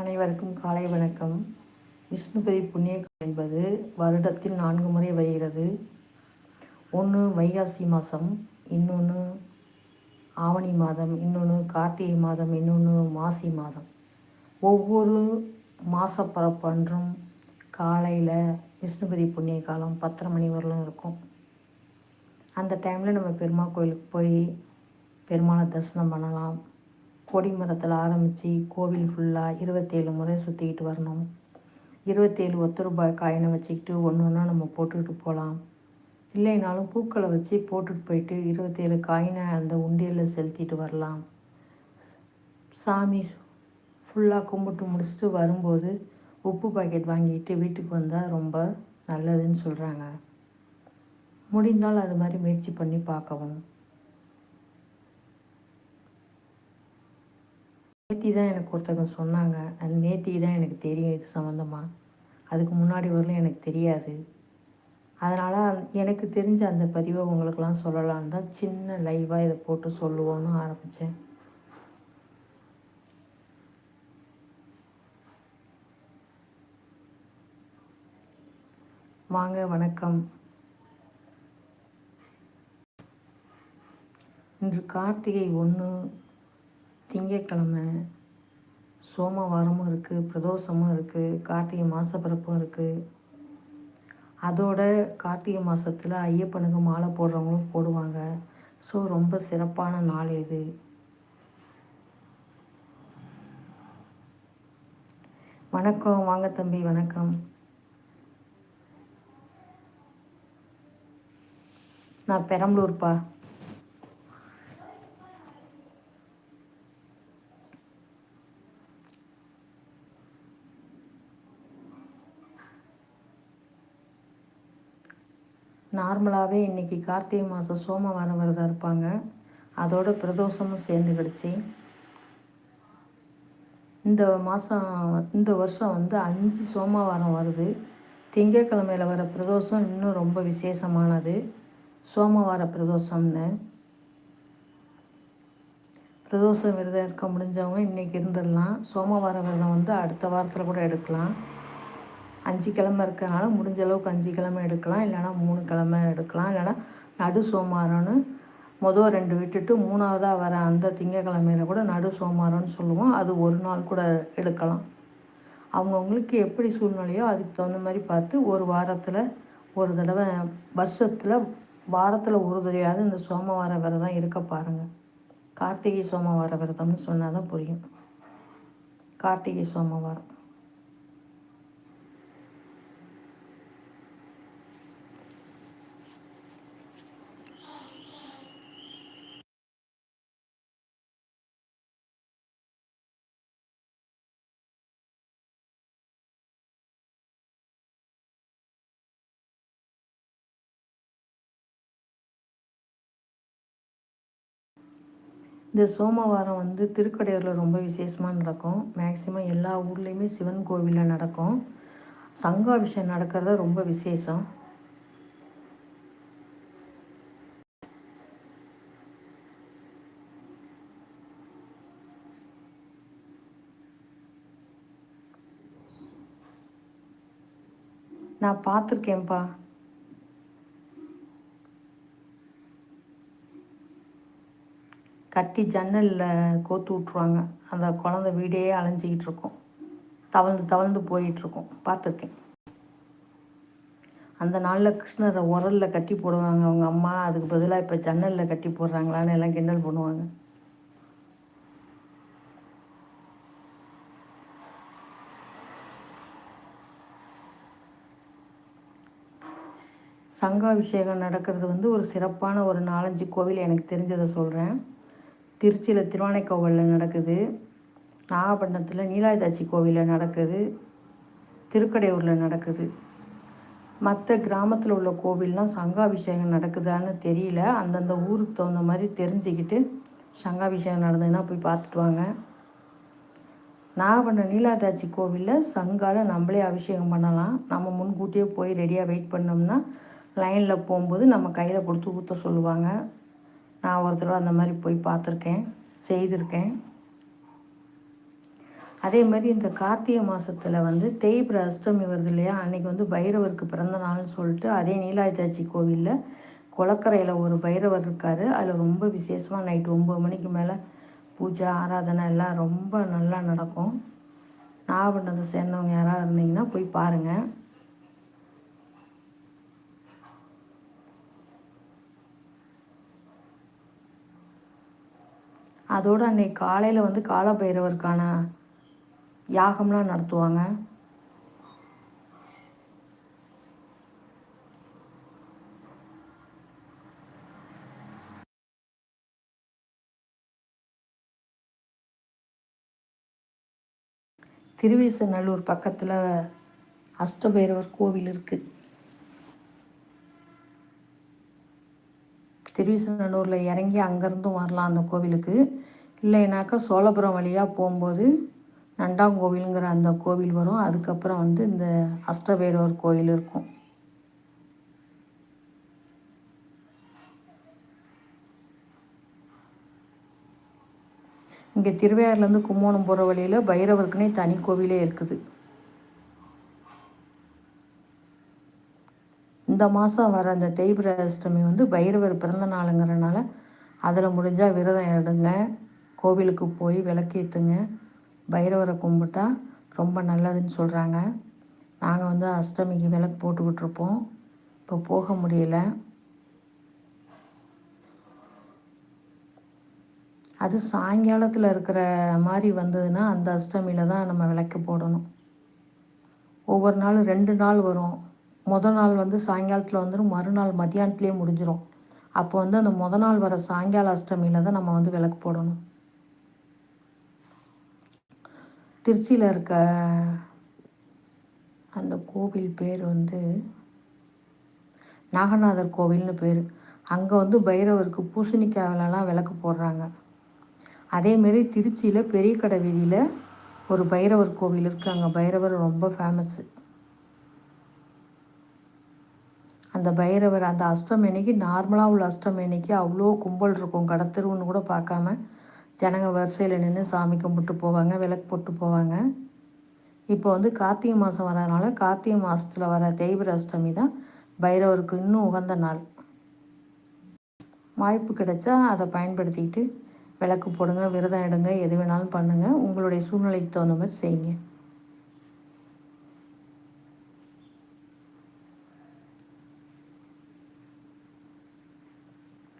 அனைவருக்கும் காலை வணக்கம். விஷ்ணுபதி புண்ணியகாலம் என்பது வருடத்தில் நான்கு முறை வருகிறது. ஒன்று வைகாசி மாதம் இன்னொன்று ஆவணி மாதம் இன்னொன்று கார்த்திகை மாதம் இன்னொன்று மாசி மாதம். ஒவ்வொரு மாத பரப்பன்றும் காலையில் விஷ்ணுபதி புண்ணிய காலம் பத்தரை மணி வரலும் இருக்கும். அந்த டைமில் நம்ம பெருமாள் கோயிலுக்கு போய் பெருமாளை தரிசனம் பண்ணலாம். கொடி மரத்தில் ஆரம்பித்து கோவில் ஃபுல்லாக இருபத்தேழு முறை சுற்றிக்கிட்டு வரணும். இருபத்தேழு ஒத்த ரூபாய் காயினை வச்சுக்கிட்டு ஒன்று ஒன்றா நம்ம போட்டுக்கிட்டு போகலாம் இல்லைனாலும் பூக்களை வச்சு போட்டுட்டு போயிட்டு இருபத்தேழு காயினை அந்த உண்டியலில் செலுத்திட்டு வரலாம். சாமி ஃபுல்லாக கும்பிட்டு முடிச்சுட்டு வரும்போது உப்பு பாக்கெட் வாங்கிட்டு வீட்டுக்கு வந்தால் ரொம்ப நல்லதுன்னு சொல்கிறாங்க முடிந்தால் அது மாதிரி முயற்சி பண்ணி பார்க்கவும். நேத்தி தான் எனக்கு ஒருத்தவங்க சொன்னாங்க. அது நேத்தி தான் எனக்கு தெரியும் இது சம்மந்தமாக அதுக்கு முன்னாடி வரலும் எனக்கு தெரியாது. அதனால் எனக்கு தெரிஞ்ச அந்த பதிவை உங்களுக்கெல்லாம் சொல்லலான்னு தான் சின்ன லைவாக இதை போட்டு சொல்லுவோன்னு ஆரம்பித்தேன் வாங்க வணக்கம். இன்று கார்த்திகை ஒன்று திங்கக்கிழமை சோமவாரமும் இருக்குது பிரதோஷமும் இருக்குது கார்த்திகை மாத பிறப்பும் இருக்குது அதோட கார்த்திகை மாதத்தில் ஐயப்பனுக்கு மாலை போடுறவங்களும் போடுவாங்க. ஸோ ரொம்ப சிறப்பான நாள் இது. வணக்கம் வாங்க தம்பி வணக்கம். நான் பெரம்பலூர்ப்பா. நார்மலாகவே இன்றைக்கி கார்த்திகை மாதம் சோமவாரம் விரதம் இருப்பாங்க. அதோட பிரதோஷமும் சேர்ந்துக்கிடுச்சு இந்த மாதம் இந்த வருஷம் வந்து அஞ்சு சோமவாரம் வருது. திங்கக்கிழமையில் வர பிரதோஷம் இன்னும் ரொம்ப விசேஷமானது. சோமவார பிரதோஷம்னு. பிரதோஷம் விரதம் இருக்க முடிஞ்சவங்க இன்றைக்கி இருந்துடலாம். சோமவார விரதம் வந்து அடுத்த வாரத்தில் கூட எடுக்கலாம். அஞ்சு கிழமை இருக்கிறனால முடிஞ்ச அளவுக்கு அஞ்சு கிழமை எடுக்கலாம். இல்லைனா மூணு கிழமை எடுக்கலாம். இல்லைனா நடு சோமாரம்னு மொதல் ரெண்டு விட்டுட்டு மூணாவதாக வர அந்த திங்கக்கிழமையில கூட நடு சோமாரம்னு சொல்லுவோம். அது ஒரு நாள் கூட எடுக்கலாம். அவங்கவுங்களுக்கு எப்படி சூழ்நிலையோ அதுக்கு தகுந்த மாதிரி பார்த்து ஒரு வாரத்தில் ஒரு தடவை வருஷத்தில் வாரத்தில் ஒரு தடவையாவது இந்த சோமவார விரதம் இருக்க பாருங்கள் கார்த்திகை சோமவார விரதம்னு சொன்னால் தான் புரியும். கார்த்திகை சோமவாரம். இந்த சோமவாரம் வந்து திருக்கடையூரில் ரொம்ப விசேஷமாக நடக்கும். மேக்சிமம் எல்லா ஊர்லேயுமே சிவன் கோவிலில் நடக்கும். சங்காபிஷேகம் நடக்கிறத ரொம்ப விசேஷம். நான் பார்த்துருக்கேன்ப்பா. கட்டி ஜன்னலில் கோத்து விட்ருவாங்க அந்த குழந்த வீடே அலைஞ்சிக்கிட்டு இருக்கும். தவழ்ந்து தவழ்ந்து போயிட்டுருக்கும் பார்த்துருக்கேன். அந்த நாளில் கிருஷ்ணரை உரலில் கட்டி போடுவாங்க. அவங்க அம்மா அதுக்கு பதிலாக இப்போ ஜன்னலில் கட்டி போடுறாங்களான்னு எல்லாம் கிண்டல் பண்ணுவாங்க. சங்காபிஷேகம் நடக்கிறது வந்து ஒரு சிறப்பான ஒரு நாலஞ்சு கோவில் எனக்கு தெரிஞ்சதை சொல்கிறேன் திருச்சியில் திருவானைக்கோவிலில் நடக்குது. நாகப்பட்டினத்தில் நீலாயதாட்சி கோவிலில் நடக்குது. திருக்கடையூரில் நடக்குது. மற்ற கிராமத்தில் உள்ள கோவில்லாம் சங்காபிஷேகம் நடக்குதான்னு தெரியல. அந்தந்த ஊருக்கு தகுந்த மாதிரி தெரிஞ்சுக்கிட்டு சங்காபிஷேகம் நடந்ததுன்னா போய் பார்த்துட்டு வாங்க. நாகப்பட்டினம் நீலாதாச்சி கோவிலில் சங்கால நம்மளே அபிஷேகம் பண்ணலாம். நம்ம முன்கூட்டியே போய் ரெடியாக வெயிட் பண்ணோம்னா லைனில் போகும்போது நம்ம கையில் கொடுத்து ஊற்ற சொல்லுவாங்க. நான் ஒரு தடவை அந்த மாதிரி போய் பார்த்துருக்கேன் செய்திருக்கேன். அதே மாதிரி இந்த கார்த்திகை மாதத்தில் வந்து தேய்பிர அஷ்டமி வருது இல்லையா? அன்றைக்கி வந்து பைரவருக்கு பிறந்த நாள்னு சொல்லிட்டு அதே நீலாயத்தாச்சி கோவிலில் குளக்கரையில் ஒரு பைரவர் இருக்கார். அதில் ரொம்ப விசேஷமாக நைட்டு ஒம்பது மணிக்கு மேலே பூஜை ஆராதனை எல்லாம் ரொம்ப நல்லா நடக்கும். நாகப்பட்டினத்தை சேர்ந்தவங்க யாராவது இருந்தீங்கன்னா போய் பாருங்கள் அதோடு அன்றைக்கி காலையில் வந்து காலபைரவருக்கான யாகம்லாம் நடத்துவாங்க. திருவிசநல்லூர் பக்கத்தில் அஷ்டபைரவர் கோவில் இருக்குது திருவிசநல்லூரில் இறங்கி அங்கேருந்தும் வரலாம் அந்த கோவிலுக்கு. இல்லைனாக்கா சோழபுரம் வழியாக போகும்போது நண்டாங்கோவிலுங்கிற அந்த கோவில் வரும். அதுக்கப்புறம் வந்து இந்த அஷ்டபைரவர் கோயில் இருக்கும். இங்கே திருவையாறுலேருந்து கும்போணம் போகிற வழியில் பைரவருக்குனே தனி கோவிலே இருக்குது. இந்த மாதம் வர அந்த தேய்பிர அஷ்டமி வந்து பைரவர் பிறந்த நாளுங்கிறனால அதில் முடிஞ்சால் விரதம் எடுங்க கோவிலுக்கு போய் விளக்கேற்றுங்க பைரவரை கும்பிட்டா ரொம்ப நல்லதுன்னு சொல்கிறாங்க நாங்கள் வந்து அஷ்டமிக்கு விளக்கு போட்டுக்கிட்டுருப்போம் இப்போ போக முடியல. அது சாயங்காலத்தில் இருக்கிற மாதிரி வந்ததுன்னா அந்த அஷ்டமியில் தான் நம்ம விளக்கு போடணும். ஒவ்வொரு நாளும் ரெண்டு நாள் வரும். முதல் நாள் வந்து சாயங்காலத்தில் வந்துடும் மறுநாள் மத்தியானத்துலேயே முடிஞ்சிடும் அப்போ வந்து அந்த முத நாள் வர சாயங்கால அஷ்டமியில் தான் நம்ம வந்து விளக்கு போடணும். திருச்சியில் இருக்க அந்த கோவில் பேர் வந்து நாகநாதர் கோவில்னு பேர். அங்கே வந்து பைரவருக்கு பூசணிக்காவிலலாம் விளக்கு போடுறாங்க. அதேமாரி திருச்சியில் பெரிய கடை வீதியில் ஒரு பைரவர் கோவில் இருக்குது அங்கே பைரவர் ரொம்ப ஃபேமஸ்ஸு அந்த பைரவர் அந்த அஷ்டமி அன்னைக்கு நார்மலாக உள்ள அஷ்டமி அன்னைக்கு அவ்வளோ கும்பல் இருக்கும். கடத்தெருவுன்னு கூட பார்க்காம ஜனங்க வரிசையில் நின்று சாமி கும்பிட்டு போவாங்க விளக்கு போட்டு போவாங்க. இப்போ வந்து கார்த்திகை மாதம் வரதுனால கார்த்திகை மாதத்தில் வர தெய்வர அஷ்டமி தான் பைரவருக்கு இன்னும் உகந்த நாள். வாய்ப்பு கிடைச்சா அதை பயன்படுத்திக்கிட்டு விளக்கு போடுங்க விரதம் எடுங்க எது வேணாலும் பண்ணுங்கள் உங்களுடைய சூழ்நிலைக்கு தகுந்த மாதிரி செய்யுங்க.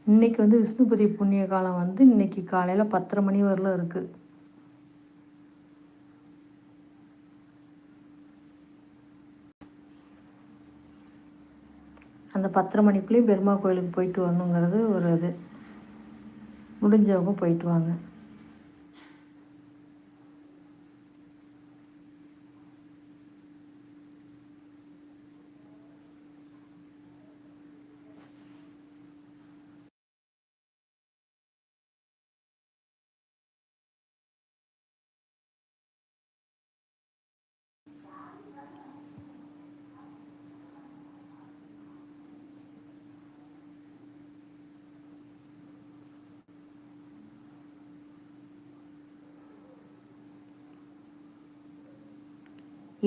இன்றைக்கி வந்து விஷ்ணுபதி புண்ணிய காலம் வந்து இன்றைக்கி காலையில் பத்தரை மணி வரலும் இருக்குது அந்த பத்தரை மணிக்குள்ளேயும் பெருமா கோயிலுக்கு போயிட்டு வரணுங்கிறது ஒரு இது. முடிஞ்சவங்க போயிட்டு வாங்க.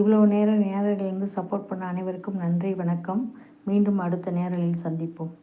இவ்வளோ நேரம் நேரடிலிருந்து சப்போர்ட் பண்ண அனைவருக்கும் நன்றி வணக்கம். மீண்டும் அடுத்த நேரலில் சந்திப்போம்.